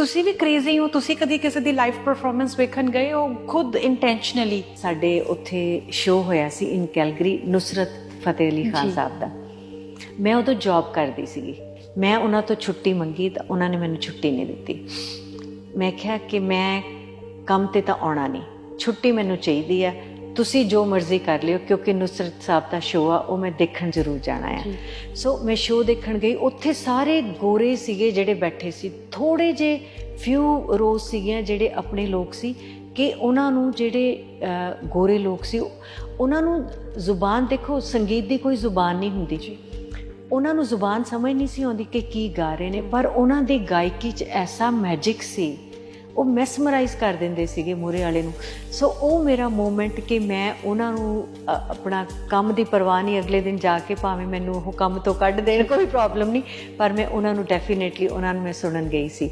ਤੁਸੀਂ ਵੀ ਕ੍ਰੇਜ਼ੀ ਹੋ ਤੁਸੀਂ ਕਦੀ ਕਿਸੇ ਦੀ ਲਾਈਵ ਪਰਫਾਰਮੈਂਸ ਵੇਖਣ ਗਏ ਹੋ? ਖੁਦ ਇੰਟੈਂਸ਼ਨਲੀ ਸਾਡੇ ਉੱਥੇ ਸ਼ੋਅ ਹੋਇਆ ਸੀ ਇਨ ਕੈਲਗਰੀ ਨੁਸਰਤ ਫਤਿਹ ਅਲੀ ਖਾਨ। ਸਾਹਿਬ ਦਾ। ਮੈਂ ਉਦੋਂ ਜੌਬ ਕਰਦੀ ਸੀਗੀ। ਮੈਂ ਉਹਨਾਂ ਤੋਂ ਛੁੱਟੀ ਮੰਗੀ ਤਾਂ ਉਹਨਾਂ ਨੇ ਮੈਨੂੰ ਛੁੱਟੀ ਨਹੀਂ ਦਿੱਤੀ। ਮੈਂ ਕਿਹਾ ਕਿ ਮੈਂ ਕੰਮ ਤੇ ਤਾਂ ਆਉਣਾ ਨਹੀਂ। ਛੁੱਟੀ ਮੈਨੂੰ ਚਾਹੀਦੀ ਆ ਤੁਸੀਂ ਜੋ ਮਰਜ਼ੀ ਕਰ ਲਿਓ ਕਿਉਂਕਿ ਨੁਸਰਤ ਸਾਹਿਬ ਦਾ ਸ਼ੋਅ ਆ ਉਹ ਮੈਂ ਦੇਖਣ ਜ਼ਰੂਰ ਜਾਣਾ ਆ। ਸੋ ਮੈਂ ਸ਼ੋਅ ਦੇਖਣ ਗਈ। ਉੱਥੇ ਸਾਰੇ ਗੋਰੇ ਸੀਗੇ ਜਿਹੜੇ ਬੈਠੇ ਸੀ। ਥੋੜੇ ਜੇ ਫਿਊ ਰੋਜ਼ ਸੀਗੀਆਂ ਜਿਹੜੇ ਆਪਣੇ ਲੋਕ ਸੀ ਕਿ ਉਹਨਾਂ ਨੂੰ ਜਿਹੜੇ ਗੋਰੇ ਲੋਕ ਸੀ ਉਹਨਾਂ ਨੂੰ ਜ਼ੁਬਾਨ ਦੇਖੋ ਸੰਗੀਤ ਦੀ ਕੋਈ ਜ਼ੁਬਾਨ ਨਹੀਂ ਹੁੰਦੀ। ਜੀ। ਉਹਨਾਂ ਨੂੰ ਜ਼ੁਬਾਨ ਸਮਝ ਨਹੀਂ ਸੀ ਆਉਂਦੀ ਕਿ ਕੀ ਗਾ ਰਹੇ ਨੇ ਪਰ ਉਹਨਾਂ ਦੀ ਗਾਇਕੀ 'ਚ ਐਸਾ ਮੈਜਿਕ ਸੀ ਉਹ ਮੈਸਮਰਾਈਜ਼ ਕਰ ਦਿੰਦੇ ਸੀਗੇ ਮੂਹਰੇ ਵਾਲੇ ਨੂੰ। ਸੋ ਉਹ ਮੇਰਾ ਮੂਮੈਂਟ ਕਿ ਮੈਂ ਉਹਨਾਂ ਨੂੰ ਆਪਣਾ ਕੰਮ ਦੀ ਪਰਵਾਹ ਨਹੀਂ ਅਗਲੇ ਦਿਨ ਜਾ ਕੇ ਭਾਵੇਂ ਮੈਨੂੰ ਉਹ ਕੰਮ ਤੋਂ ਕੱਢ ਦੇਣ, ਕੋਈ ਪ੍ਰੋਬਲਮ ਨਹੀਂ। ਪਰ ਮੈਂ ਉਹਨਾਂ ਨੂੰ ਡੈਫੀਨੇਟਲੀ ਉਹਨਾਂ ਨੂੰ ਮੈਂ ਸੁਣਨ ਗਈ ਸੀ।